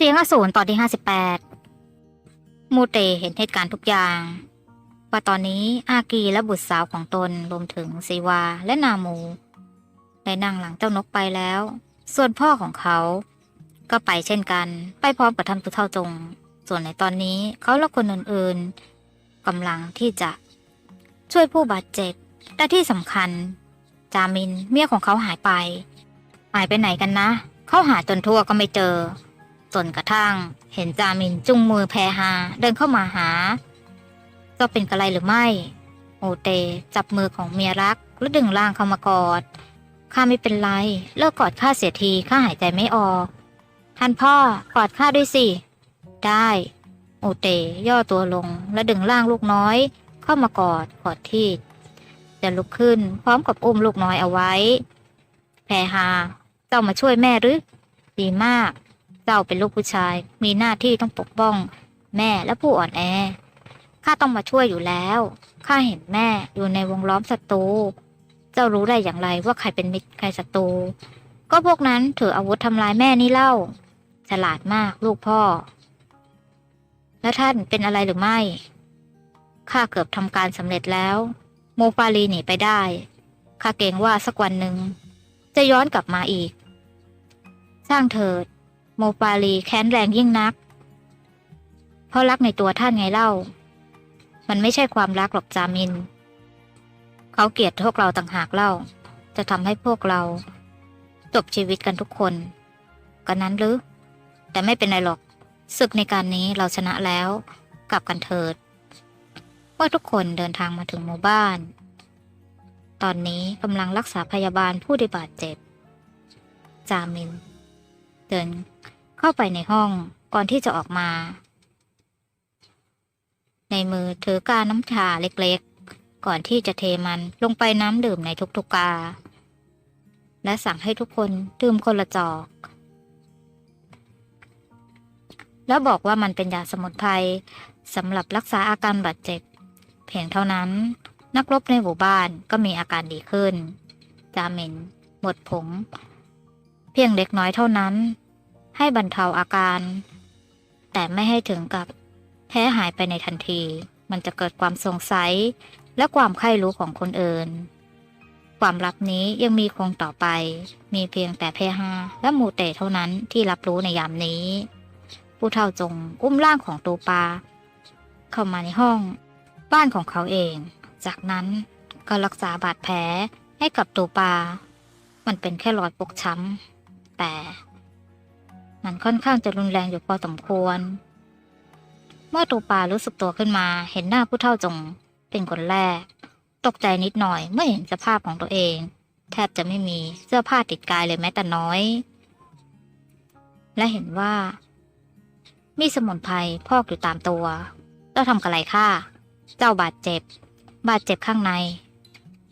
เสียงอสูรตอนที่ห้าสิบแปดมูเตเห็นเหตุการณ์ทุกอย่าง ว่าตอนนี้อากีและบุตรสาวของตนรวมถึงสีวาและนามูได้นั่งหลังเจ้านกไปแล้ว ส่วนพ่อของเขาก็ไปเช่นกัน ไปพร้อมกับท่านผู้เฒ่าจง ส่วนในตอนนี้เขาและคนอื่นๆกำลังที่จะช่วยผู้บาดเจ็บแต่ที่สำคัญ จามินเมียของเขาหายไป หายไปไหนกันนะ เขาหาจนทั่วก็ไม่เจอ จนกระทั่ง เห็นจามินจุงมือแพรฮาเดินเข้ามาหา ก็เป็นกระไรหรือไม่โอเตจับมือของเมียรักแล้วดึงร่างเข้ามากอดข้าไม่เป็นไรเลิกกอดข้าเสียทีข้าหายใจไม่ออก ท่านพ่อกอดข้าด้วยสิ ได้ โอเตย่อตัวลงและดึงร่างลูกน้อย เข้ามากอดกอดที่จะลุกขึ้นพร้อมกับอุ้มลูกน้อยเอาไว้ แพรฮาเจ้ามาช่วยแม่หรือ ดีมาก เจ้าเป็นลูกผู้ชาย มีหน้าที่ต้องปกป้อง แม่และผู้อ่อนแอ ข้าต้องมาช่วยอยู่แล้ว ข้าเห็นแม่อยู่ในวงล้อมศัตรู เจ้ารู้ได้อย่างไรว่าใครเป็นมิตรใครศัตรู ก็พวกนั้นถืออาวุธทำลายแม่นี่เล่า ฉลาดมากลูกพ่อ แล้วท่านเป็นอะไรหรือไม่ ข้าเกือบทำการสำเร็จแล้ว โมฟาลีหนีไปได้ ข้าเกรงว่าสักวันหนึ่งจะย้อนกลับมาอีก สร้างเถิด โมฟาลีแค้นแรงยิ่งนัก เพราะรักในตัวท่านไงเล่า มันไม่ใช่ความรักหรอกจามิน เขาเกลียดพวกเราต่างหากเล่า จะทำให้พวกเรา จบชีวิตกันทุกคนกันนั้นหรือ แต่ไม่เป็นไรหรอกศึกในการนี้เราชนะแล้ว กลับกันเถิดว่าทุกคนเดินทางมาถึงหมู่บ้าน ตอนนี้กำลังรักษาพยาบาลผู้ได้บาดเจ็บ จามิน เดิน เข้าไปในห้องก่อนที่จะออกมา ในมือถือกาน้ำชาเล็กๆ ก่อนที่จะเทมันลงไปน้ำดื่มในทุกๆกา และสั่งให้ทุกคนดื่มคนละจอก แล้วบอกว่ามันเป็นยาสมุนไพรสำหรับรักษาอาการบาดเจ็บ เพียงเท่านั้น นักรบในหมู่บ้านก็มีอาการดีขึ้น จาเมนหมดผม เพียงเล็กน้อยเท่านั้น ให้บรรเทาอาการ แต่ไม่ให้ถึงกับแพ้หายไปในทันที มันจะเกิดความสงสัย และความใคร่รู้ของคนอื่น ความลับนี้ยังมีคงต่อไป มีเพียงแต่เพฮาและมูเตเท่านั้นที่รับรู้ในยามนี้ ผู้เฒ่าจงอุ้มร่างของตูปา เข้ามาในห้อง บ้านของเขาเอง จากนั้นก็รักษาบาดแผลให้กับตูปา มันเป็นแค่รอยปกช้ำแต่ มันค่อนข้างจะรุนแรงอยู่พอสมควร เมื่อตูปารู้สึกตัวขึ้นมา เห็นหน้าผู้เฒ่าจงเป็นคนแรก ตกใจนิดหน่อยเมื่อเห็นสภาพของตัวเอง แทบจะไม่มีเสื้อผ้าติดกายเลยแม้แต่น้อย และเห็นว่า มีสมุนไพรพอกอยู่ตามตัวเจ้าทำกระไรค่าเจ้าบาดเจ็บ บาดเจ็บข้างใน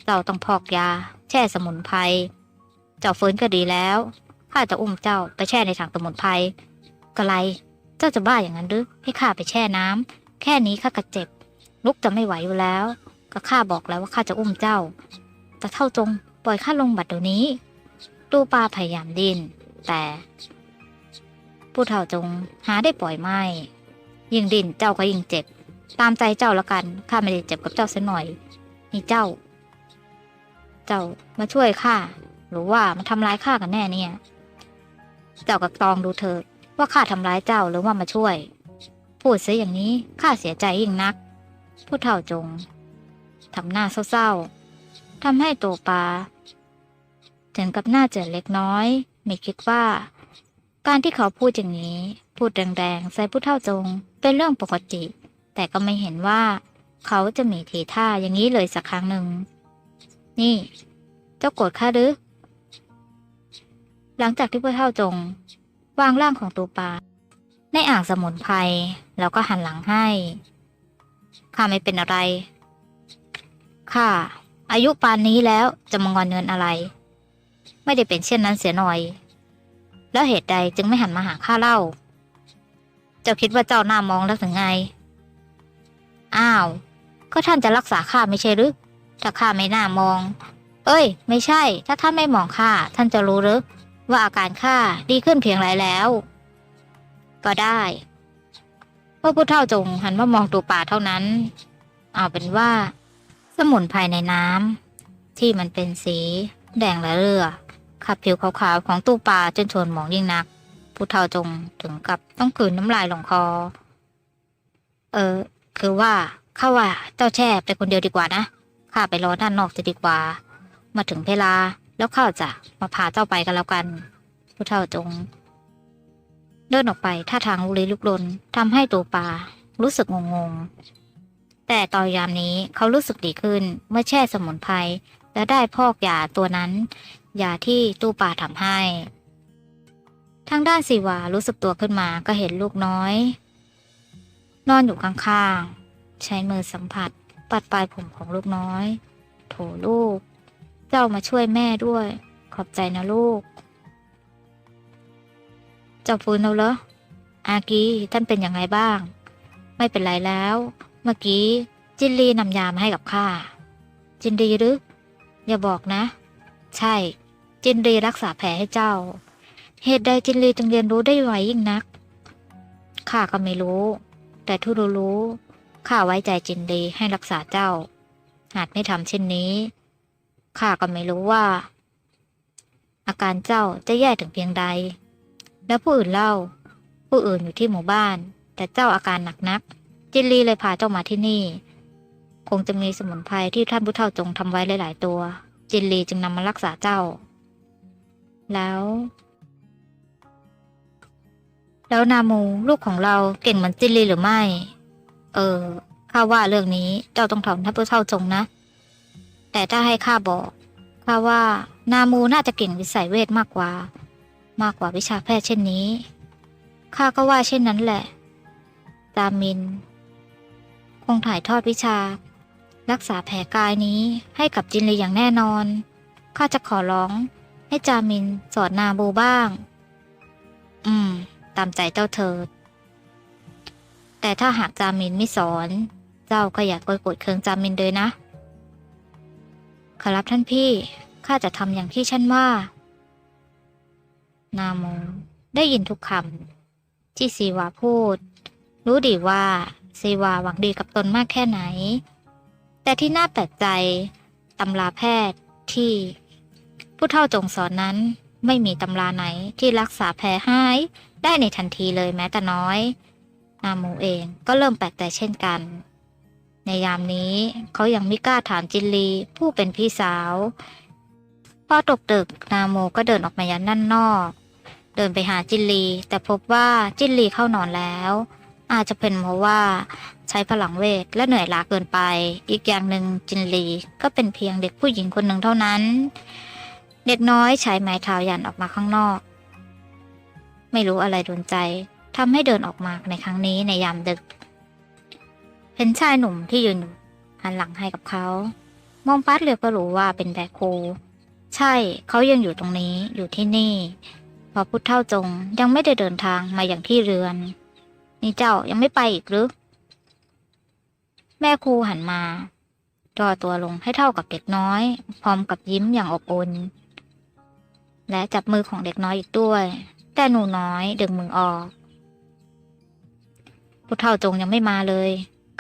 เจ้าต้องพอกยา แช่สมุนไพรเจ้าฟื้นก็ดีแล้ว ข้าจะอุ้มเจ้าไปแช่ในถังสมุนไพรกระไร เจ้าจะบ้าอย่างนั้นหรือให้ข้าไปแช่น้ำแค่นี้ข้าก็เจ็บ ลุกจะไม่ไหวอยู่แล้ว ก็ข้าบอกแล้วว่าข้าจะอุ้มเจ้า แต่เท่าจงปล่อยข้าลงบัดเดี๋ยวนี้ ตูปาพยายามดิน้นแต่ผู้เฒ่าจงหาได้ปล่อยไม่ ยิ่งดินเจ้าก็ยิ่งเจ็บ ตามใจเจ้าละกัน ข้าไม่ได้เจ็บกับเจ้าสักหน่อย นี่เจ้า เจ้ามาช่วยข้า หรือว่ามาทำร้ายข้ากันแน่เนี่ย เจ้าก็ตองดูเถิดว่าข้าทำร้ายเจ้าหรือว่ามาช่วย พูดซะอย่างนี้ข้าเสียใจยิ่งนัก ผู้เฒ่าจงทำหน้าเศร้าๆทำให้ตัวปลาถึงกับหน้าเจือเล็กน้อย ไม่คิดว่า การที่เขาพูดอย่างนี้ พูดแรงๆใส่ผู้เฒ่าจงเป็นเรื่องปกติ แต่ก็ไม่เห็นว่า เขาจะมีทีท่าอย่างนี้เลยสักครั้งหนึ่ง นี่ เจ้าโกรธข้าหรือ หลังจากที่ผู้เฒ่าจง วางร่างของตูปา ในอ่างสมุนไพรแล้วก็หันหลังให้ข้าไม่เป็นอะไรข้าอายุปานนี้แล้วจะมางอนเงินอะไร ไม่ได้เป็นเช่นนั้นเสียหน่อย แล้วเหตุใดจึงไม่หันมาหาข้าเล่า เจ้าคิดว่าเจ้าหน้ามองแล้วถึงไง อ้าว ก็ท่านจะรักษาข้าไม่ใช่หรือถ้าข้าไม่น่ามอง เอ้ย ไม่ใช่ ถ้าท่านไม่มองข้าท่านจะรู้หรือ ว่าอาการข้าดีขึ้นเพียงไรแล้ว ก็ได้พระผู้เฒ่าจงหันมามองตูป่าเท่านั้น เอาเป็นว่า สมุนไพรในน้ำที่มันเป็นสี แดงและเรือขับผิวขาวๆของตู้ปลาจนชวนหมองยิ่งนัก ผู้เฒ่าจงถึงกับต้องกลืนน้ำลายลงคอ เออ คือว่าข้าว่าเจ้าแช่ไปคนเดียวดีกว่านะข้าไปรอด้านนอกจะดีกว่า มาถึงเวลา แล้วข้าจะมาพาเจ้าไปกันแล้วกัน ผู้เฒ่าจง เดินออกไปท่าทางลุกลี้ลุกลนทำให้ตัวปลารู้สึกงงๆ แต่ตอนยามนี้เขารู้สึกดีขึ้นเมื่อแช่สมุนไพรและได้พอกยาตัวนั้นยาที่ตู้ปลาทำให้ ทางด้านสีวารู้สึกตัวขึ้นมาก็เห็นลูกน้อย นอนอยู่ข้างๆ ใช้มือสัมผัส ปัดปลายผมของลูกน้อย โถลูก จ้ามาช่วยแม่ด้วย ขอบใจนะลูก เจ้าฟื้นแล้วเหรอ อากีท่านเป็นยังไงบ้าง ไม่เป็นไรแล้ว เมื่อกี้จินลีนำยามาให้กับข้า จินดีหรือ อย่าบอกนะ ใช่ จินรีรักษาแผลให้เจ้า เหตุใดจินรีจึงเรียนรู้ได้ไวยิ่งนัก ข้าก็ไม่รู้ แต่ทุรู้รู้ ข้าไว้ใจจินรีให้รักษาเจ้า หากไม่ทำเช่นนี้ ข้าก็ไม่รู้ว่า อาการเจ้าจะแย่ถึงเพียงใด แล้วผู้อื่นเล่า ผู้อื่นอยู่ที่หมู่บ้าน แต่เจ้าอาการหนักนัก จินลีเลยพาเจ้ามาที่นี่ คงจะมีสมุนไพรที่ท่านผู้เฒ่าจงทำไว้หลาย ๆ ตัว จินลีจึงนำมารักษาเจ้า แล้ว แล้วนามูลูกของเราเก่งเหมือนจินลีหรือไม่ เออข้าว่าเรื่องนี้เจ้าต้องถามท่านผู้เฒ่าจงนะ แต่ถ้าให้ข้าบอกข้าว่านามูน่าจะเก่งวิสัยเวทมากกว่า มากกว่าวิชาแพทย์เช่นนี้ข้าก็ว่าเช่นนั้นแหละ ตามิน คงถ่ายทอดวิชา รักษาแผลกายนี้ให้กับจินลีอย่างแน่นอนข้าจะขอร้องให้จามินสอนนาบูบ้าง อืม ตามใจเจ้าเถิด แต่ถ้าหากจามินไม่สอน เจ้าก็อย่ากดกดเคืองจามินเลยนะ ขอรับท่านพี่ ข้าจะทำอย่างที่ฉันว่า นาโมได้ยินทุกคำที่ซีวาพูด รู้ดีว่าซีวาหวังดีกับตนมากแค่ไหน แต่ที่น่าแปลกใจตำราแพทย์ที่ ผู้เฒ่าจงสอนนั้นไม่มีตำราไหนที่รักษาแผลหายได้ในทันทีเลยแม้แต่น้อย นาโมเองก็เริ่มแปลกใจเช่นกัน ในยามนี้เขายังไม่กล้าถามจินลีผู้เป็นพี่สาว พอตกดึกนาโมก็เดินออกมายันด้านนอก เดินไปหาจินลี แต่พบว่าจินลีเข้านอนแล้ว อาจจะเป็นเพราะว่าใช้พลังเวทและเหนื่อยล้าเกินไป อีกอย่างหนึ่งจินลีก็เป็นเพียงเด็กผู้หญิงคนหนึ่งเท่านั้น เด็กน้อยใช้ไม้เท้ายันออกมาข้างนอก ไม่รู้อะไรโดนใจทำให้เดินออกมาในครั้งนี้ในยามดึก เห็นชายหนุ่มที่ยืนหันหลังให้กับเขา มองปัดเหลือก็รู้ว่าเป็นแบกโคใช่เขายังอยู่ตรงนี้อยู่ที่นี่ พอพุทธเท่าจงยังไม่ได้เดินทางมาอย่างที่เรือน นี่เจ้ายังไม่ไปอีกหรือแม่ครูหันมาจอตัวลงให้เท่ากับเด็กน้อย พร้อมกับยิ้มอย่างอบอุ่นและจับมือของเด็กน้อยอีกด้วย แต่หนูน้อยดึงมือออกพุทธเท่าจงยังไม่มาเลย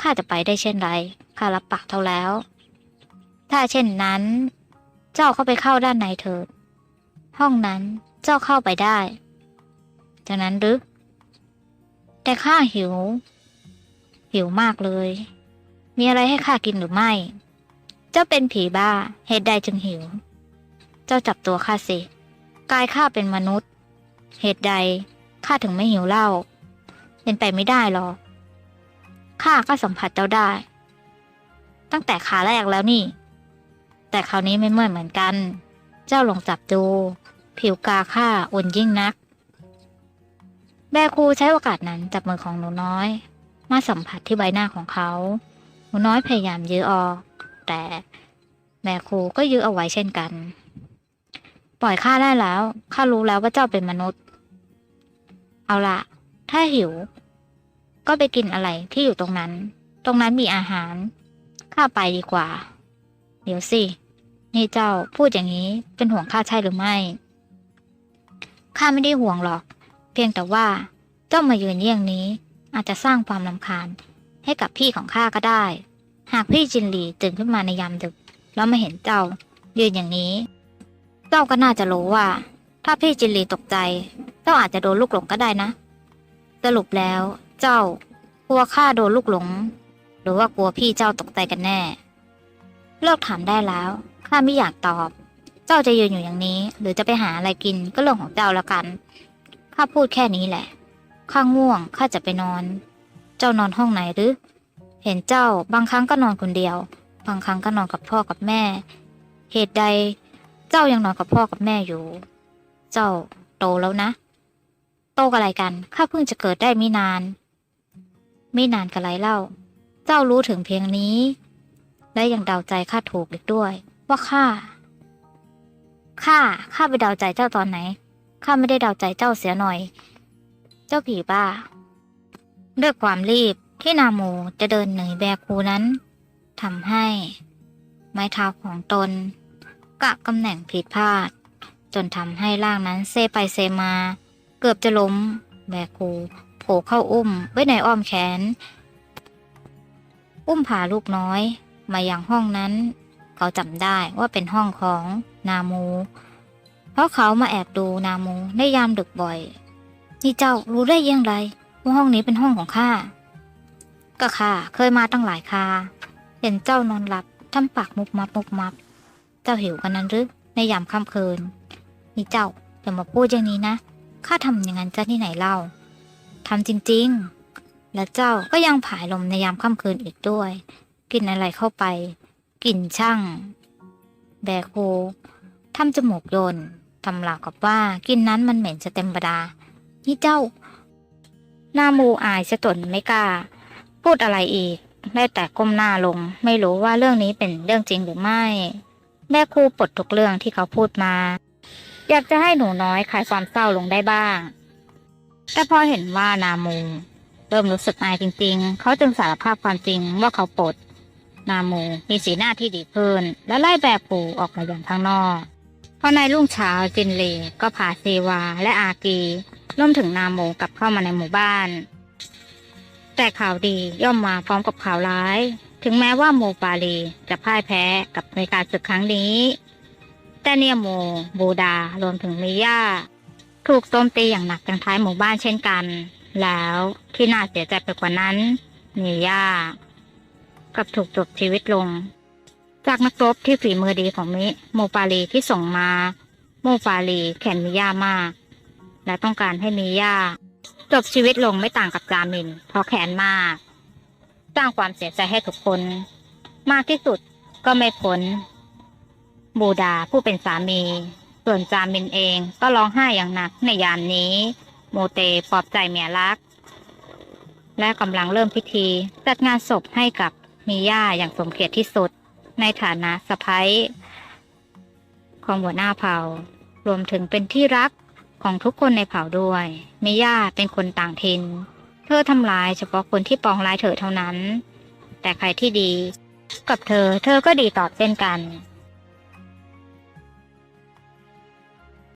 ข้าจะไปได้เช่นไรข้ารับปากเท่าแล้ว ถ้าเช่นนั้น เจ้าเข้าไปเข้าด้านในเถิด ห้องนั้นเจ้าเข้าไปได้จากนั้นหรือแต่ข้าหิว หิวมากเลย มีอะไรให้ข้ากินหรือไม่ เจ้าเป็นผีบ้าเหตุใดจึงหิว เจ้าจับตัวข้าสิกายข้าเป็นมนุษย์ เหตุใดข้าถึงไม่หิวเหล้าเป็นไปไม่ได้หรอก ข้าก็สัมผัสเจ้าได้ ตั้งแต่ขาแรกแล้วนี่ แต่คราวนี้ไม่เหมือนเหมือนกัน เจ้าลองจับดู ผิวกาข้าอุ่นยิ่งนักแม่ครูใช้โอกาสนั้นจับมือของหนูน้อย มาสัมผัสที่ใบหน้าของเขา หนูน้อยพยายามยื้อออก แต่แม่ครูก็ยื้อเอาไว้เช่นกัน ปล่อยข้าได้แล้วข้ารู้แล้วว่าเจ้าเป็นมนุษย์ เอาละถ้าหิว ก็ไปกินอะไรที่อยู่ตรงนั้น ตรงนั้นมีอาหาร ข้าไปดีกว่า เดี๋ยวสิ นี่เจ้าพูดอย่างนี้เป็นห่วงข้าใช่หรือไม่ ข้าไม่ได้ห่วงหรอก เพียงแต่ว่า เจ้ามายืนเยี่ยงนี้ อาจจะสร้างความลำคาญให้กับพี่ของข้าก็ได้ หากพี่จินหลีตื่นขึ้นมาในยามดึก แล้วมาเห็นเจ้า ยืนอย่างนี้ เจ้าก็น่าจะรู้ว่า ถ้าพี่จินหลีตกใจ เจ้าอาจจะโดนลูกหลงก็ได้นะ สรุปแล้ว เจ้ากลัวข้าโดนลูกหลง หรือว่ากลัวพี่เจ้าตกใจกันแน่ เลิกถามได้แล้วข้าไม่อยากตอบ เจ้าจะยืนอยู่อย่างนี้ หรือจะไปหาอะไรกินก็เรื่องของเจ้าแล้วกันข้าพูดแค่นี้แหละข้าง่วงข้าจะไปนอน เจ้านอนห้องไหนหรือ เห็นเจ้าบางครั้งก็นอนคนเดียว บางครั้งก็นอนกับพ่อกับแม่ เหตุใด เจ้ายังนอนกับพ่อกับแม่อยู่ เจ้าโตแล้วนะ โตกับอะไรกันข้าเพิ่งจะเกิดได้ไม่นาน ไม่นานกับไรเล่า เจ้ารู้ถึงเพียงนี้ และยังเดาใจข้าถูกอีกด้วย ว่าข้าข้าข้าไปเดาใจเจ้าตอนไหนข้าไม่ได้เดาใจเจ้าเสียหน่อย เจ้าผีบ้า ด้วยความรีบที่นาโมจะเดินหนีแบกคูนั้นทำให้ ไม้เท้าของตน กะตำแหน่งผิดพลาด จนทำให้ร่างนั้นเซไปเซมา เกือบจะล้มแบกคู ผล่เข้าอุ้มไว้ในอ้อมแขน อุ้มพาลูกน้อย มายังห้องนั้น เขาจำได้ว่าเป็นห้องของนามู เพราะเขามาแอบดูนามูในยามดึกบ่อย นี่เจ้ารู้ได้ยังไงว่าห้องนี้เป็นห้องของข้าก็ข้าเคยมาตั้งหลายคาเห็นเจ้านอนหลับทำปากมุบมับมุบมับ เจ้าหิวกันนั้นหรือในยามค่ำคืน นี่เจ้าอย่ามาพูดอย่างนี้นะข้าทำอย่างนั้นจะที่ไหนเล่า ทำจริงๆ และเจ้าก็ยังผายลมในยามค่ำคืนอีกด้วยกินอะไรเข้าไปกลิ่นช่าง แบกโฮทำจมูกโยนทำหลาวกับว่ากินนั้นมันเหม็นจะเต็มบดา นี่เจ้า หน้ามูอายสะตนไม่กล้า พูดอะไรอีก ได้แต่ก้มหน้าลง ไม่รู้ว่าเรื่องนี้เป็นเรื่องจริงหรือไม่ แม่ครูปลดทุกเรื่องที่เขาพูดมา อยากจะให้หนูน้อยคลายความเศร้าลงได้บ้าง แต่พอเห็นว่านามูเริ่มรู้สึกอายจริง ๆ เขาจึงสารภาพความจริงว่าเขาปลด นามูมีสีหน้าที่ดีขึ้น และไล่แบบปูออกมาอย่างข้างนอกพอในรุ่งเช้าจินเลก็พาเซวาและอากีรวมถึงนาโมกลับเข้ามาในหมู่บ้าน แต่ข่าวดีย่อมมาพร้อมกับข่าวร้าย ถึงแม้ว่าโมปาลีจะพ่ายแพ้กับในการศึกครั้งนี้ แต่เนียโม บูดารวมถึงมิย่า ถูกโจมตีอย่างหนักทางท้ายหมู่บ้านเช่นกัน แล้วที่น่าเสียใจไปกว่านั้นมิย่ากับถูกจบชีวิตลง จากนักรบที่ฝีมือดีของมิ โมปาลีที่ส่งมา โมปาลีแขนมิย่ามาก และต้องการให้มิย่าจบชีวิตลงไม่ต่างกับจามิน เพราะแค้นมาก สร้างความเสียใจให้ทุกคน มากที่สุดก็ไม่พ้นบูดาผู้เป็นสามี ส่วนจามินเองก็ร้องไห้อย่างหนักในยามนี้ โมเตปลอบใจเมียรัก และกำลังเริ่มพิธี จัดงานศพให้กับมิย่าอย่างสมเกียรติที่สุด ในฐานะสะพ้ยของหัวหน้าเผ่า รวมถึงเป็นที่รักของทุกคนในเผ่าด้วยมิย่าเป็นคนต่างถิ่นเธอทำลายเฉพาะคนที่ปองร้ายเธอเท่านั้น แต่ใครที่ดี กับเธอ เธอก็ดีตอบเช่นกัน